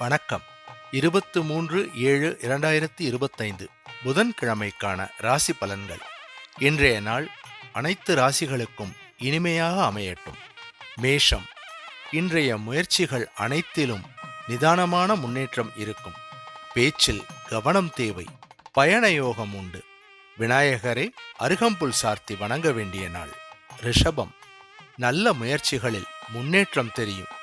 வணக்கம். இருபத்து மூன்று ஏழு இரண்டாயிரத்தி இருபத்தைந்து புதன்கிழமைக்கான ராசி பலன்கள். இன்றைய நாள் அனைத்து ராசிகளுக்கும் இனிமையாக அமையட்டும். மேஷம். இன்றைய முயற்சிகள் அனைத்திலும் நிதானமான முன்னேற்றம் இருக்கும். பேச்சில் கவனம் தேவை. பயண யோகம் உண்டு. விநாயகரை அருகம்புல் சார்த்தி வணங்க வேண்டிய நாள். ரிஷபம். நல்ல முயற்சிகளில் முன்னேற்றம் தெரியும்.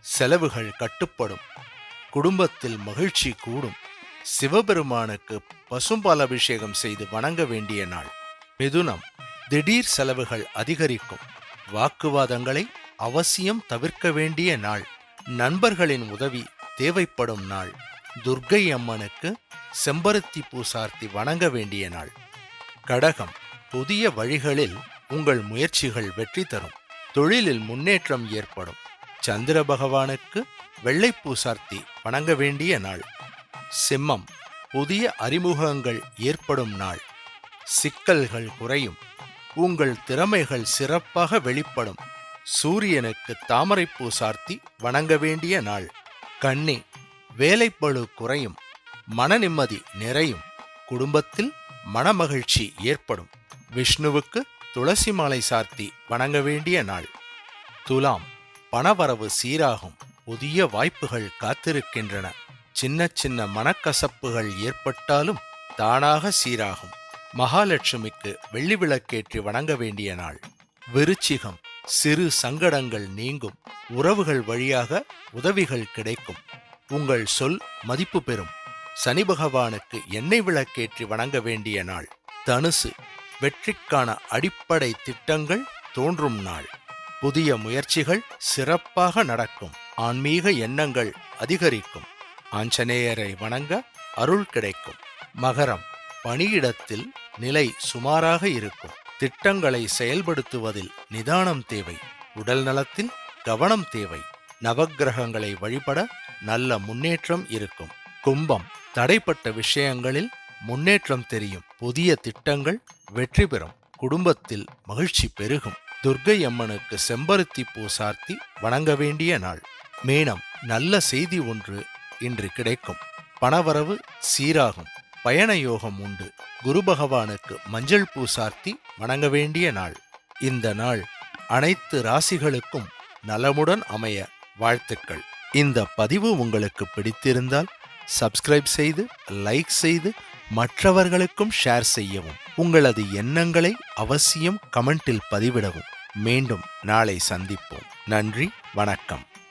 செலவுகள் கட்டுப்படும். குடும்பத்தில் மகிழ்ச்சி கூடும். சிவபெருமானுக்கு பசும்பால் அபிஷேகம் செய்து வணங்க வேண்டிய நாள். மிதுனம். திடீர் செலவுகள் அதிகரிக்கும். வாக்குவாதங்களை அவசியம் தவிர்க்க வேண்டிய நாள். நண்பர்களின் உதவி தேவைப்படும் நாள். துர்க்கை அம்மனுக்கு செம்பருத்தி பூசார்த்தி வணங்க வேண்டிய நாள். கடகம். புதிய வழிகளில் உங்கள் முயற்சிகள் வெற்றி தரும். தொழிலில் முன்னேற்றம் ஏற்படும். சந்திர பகவானுக்கு வெள்ளைப்பூ சார்த்தி வணங்க வேண்டிய நாள். சிம்மம் புதிய அறிமுகங்கள் ஏற்படும் நாள். சிக்கல்கள் குறையும். உங்கள் திறமைகள் சிறப்பாக வெளிப்படும். சூரியனுக்கு தாமரைப்பூ சார்த்தி வணங்க வேண்டிய நாள். கண்ணி வேலைப்பளு குறையும். மன நிம்மதி நிறையும். குடும்பத்தில் மனமகிழ்ச்சி ஏற்படும். விஷ்ணுவுக்கு துளசி மாலை சார்த்தி வணங்க வேண்டிய நாள். துலாம் பணவரவு சீராகும். புதிய வாய்ப்புகள் காத்திருக்கின்றன. சின்ன சின்ன மனக்கசப்புகள் ஏற்பட்டாலும் தானாக சீராகும். மகாலட்சுமிக்கு வெள்ளி விளக்கேற்றி வணங்க வேண்டிய நாள். விருச்சிகம் சிறு சங்கடங்கள் நீங்கும். உறவுகள் வழியாக உதவிகள் கிடைக்கும். உங்கள் சொல் மதிப்பு பெறும். சனி பகவானுக்கு எண்ணெய் விளக்கேற்றி வணங்க வேண்டிய நாள். தனுசு வெற்றிக்கான அடிப்படை திட்டங்கள் தோன்றும் நாள். புதிய முயற்சிகள் சிறப்பாக நடக்கும். ஆன்மீக எண்ணங்கள் அதிகரிக்கும். ஆஞ்சநேயரை வணங்க அருள் கிடைக்கும். மகரம் பணியிடத்தில் நிலை சுமாராக இருக்கும். திட்டங்களை செயல்படுத்துவதில் நிதானம் தேவை. உடல் நலத்தில் கவனம் தேவை. நவக்கிரகங்களை வழிபட நல்ல முன்னேற்றம் இருக்கும். கும்பம் தடைப்பட்ட விஷயங்களில் முன்னேற்றம் தெரியும். புதிய திட்டங்கள் வெற்றி பெறும். குடும்பத்தில் மகிழ்ச்சி பெருகும். துர்க்கை அம்மனுக்கு செம்பருத்தி பூ சார்த்தி வணங்க வேண்டிய நாள். மீனம் நல்ல செய்தி ஒன்று இன்று கிடைக்கும். பணவரவு சீராகும். பயண யோகம் உண்டு. குரு பகவானுக்கு மஞ்சள் பூ சார்த்தி வணங்க வேண்டிய நாள். இந்த நாள் அனைத்து ராசிகளுக்கும் நலமுடன் அமைய வாழ்த்துக்கள். இந்த பதிவு உங்களுக்கு பிடித்திருந்தால் சப்ஸ்கிரைப் செய்து லைக் செய்து மற்றவர்களுக்கும் ஷேர் செய்யவும். உங்களது எண்ணங்களை அவசியம் கமெண்டில் பதிவிடவும். மீண்டும் நாளை சந்திப்போம். நன்றி வணக்கம்.